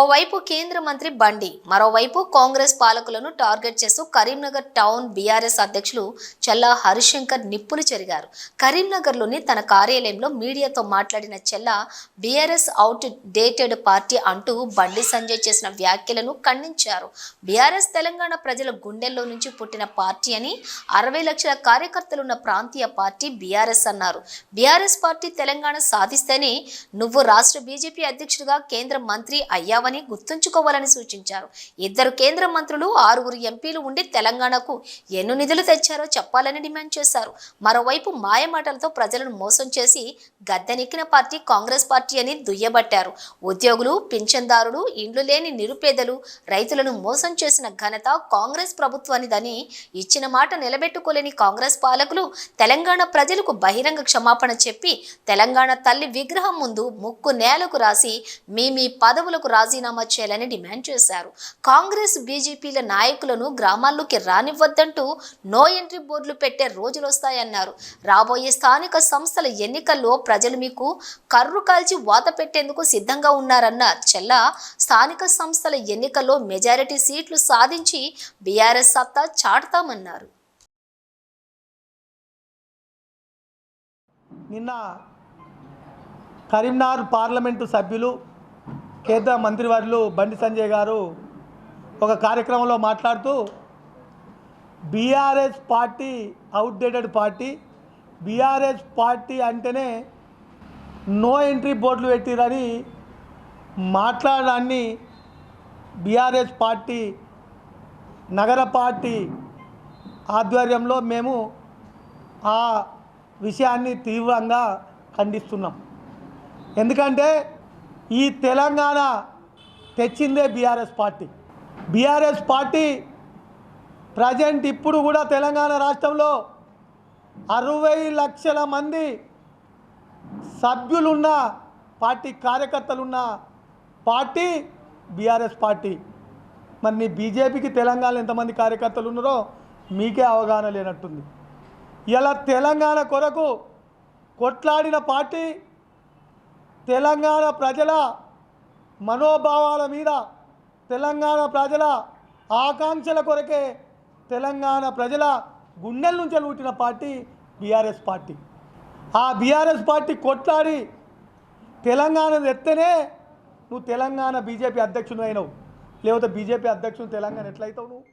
ఓవైపు కేంద్ర మంత్రి బండి మరోవైపు కాంగ్రెస్ పాలకులను టార్గెట్ చేస్తూ కరీంనగర్ టౌన్ బీఆర్ఎస్ అధ్యక్షులు చెల్లా హరిశంకర్ నిప్పులు చెరిగారు. కరీంనగర్లోని తన కార్యాలయంలో మీడియాతో మాట్లాడిన చెల్లా బీఆర్ఎస్ అవుట్ డేటెడ్ పార్టీ అంటూ బండి సంజయ్ చేసిన వ్యాఖ్యలను ఖండించారు. బీఆర్ఎస్ తెలంగాణ ప్రజల గుండెల్లో నుంచి పుట్టిన పార్టీ అని అరవై లక్షల కార్యకర్తలున్న ప్రాంతీయ పార్టీ బీఆర్ఎస్ అన్నారు. బీఆర్ఎస్ పార్టీ తెలంగాణ సాధిస్తేనే నువ్వు రాష్ట్ర బీజేపీ అధ్యక్షుడిగా కేంద్ర మంత్రి అయ్యావని గుర్తుంచుకోవాలని సూచించారు. ఇద్దరు కేంద్ర మంత్రులు ఆరుగురు ఎంపీలు ఉండి తెలంగాణకు ఎన్ని నిధులు తెచ్చారో చెప్పాలని డిమాండ్ చేశారు. మరోవైపు మాయమాటలతో ప్రజలను మోసం చేసి గద్దెనెక్కిన పార్టీ కాంగ్రెస్ పార్టీ అని దుయ్యబట్టారు. ఉద్యోగులు పింఛన్దారులు ఇండ్లు లేని నిరుపేదలు రైతులను మోసం చేసిన ఘనత కాంగ్రెస్ ప్రభుత్వానిదని ఇచ్చిన మాట నిలబెట్టుకోలేని కాంగ్రెస్ పాలకులు తెలంగాణ ప్రజలకు బహిరంగ క్షమాపణ చెప్పి తెలంగాణ తల్లి విగ్రహం ముందు ముక్కు నేలకు రాసి మీ మీ పదవులకు రాజీనామా చేయాలని డిమాండ్ చేశారు. కాంగ్రెస్ బీజేపీల నాయకులను గ్రామాల్లోకి రానివ్వద్దంటూ నో ఎంట్రీ బోర్డులు పెట్టే రోజులు వస్తాయన్నారు రాబోయే స్థానిక సంస్థల ఎన్నికల్లో ప్రజలు మీకు కర్రు కాల్చి వాత పెట్టేందుకు సిద్ధంగా ఉన్నారన్న చెల్ల స్థానిక సంస్థల ఎన్నికల్లో మెజారిటీ సీట్లు సాధించి బీఆర్ఎస్ సత్తా చాటుతామన్నారు. నిన్న కరీంనగర్ పార్లమెంటు సభ్యులు కేంద్ర మంత్రివర్యులు బండి సంజయ్ గారు ఒక కార్యక్రమంలో మాట్లాడుతూ BRS party outdated party BRS party అంటేనే నో ఎంట్రీ బోర్డులు పెట్టిరని మాట్లాడడాన్ని బీఆర్ఎస్ పార్టీ నగర పార్టీ ఆధ్వర్యంలో మేము ఆ విషయాన్ని తీవ్రంగా ఖండిస్తున్నాం. ఎందుకంటే ఈ Telangana తెచ్చిందే BRS party. BRS party present ఇప్పుడు కూడా తెలంగాణ రాష్ట్రంలో అరవై లక్షల మంది సభ్యులున్న పార్టీ కార్యకర్తలున్న పార్టీ బీఆర్ఎస్ పార్టీ. మరి బీజేపీకి తెలంగాణలో ఎంతమంది కార్యకర్తలు ఉన్నారో మీకే అవగాహన లేనట్టుంది. ఇలా తెలంగాణ కొరకు కొట్లాడిన పార్టీ తెలంగాణ ప్రజల మనోభావాల మీద తెలంగాణ ప్రజల ఆకాంక్షల కొరకే తెలంగాణ ప్రజల గుండెల నుంచి లూటిన పార్టీ బీఆర్ఎస్ పార్టీ. ఆ బీఆర్ఎస్ పార్టీ కొట్లాడి తెలంగాణ ఎత్తేనే నువ్వు తెలంగాణ బీజేపీ అధ్యక్షుడు అయినావు లేకపోతే బీజేపీ అధ్యక్షుడు తెలంగాణ ఎట్లయితావు నువ్వు?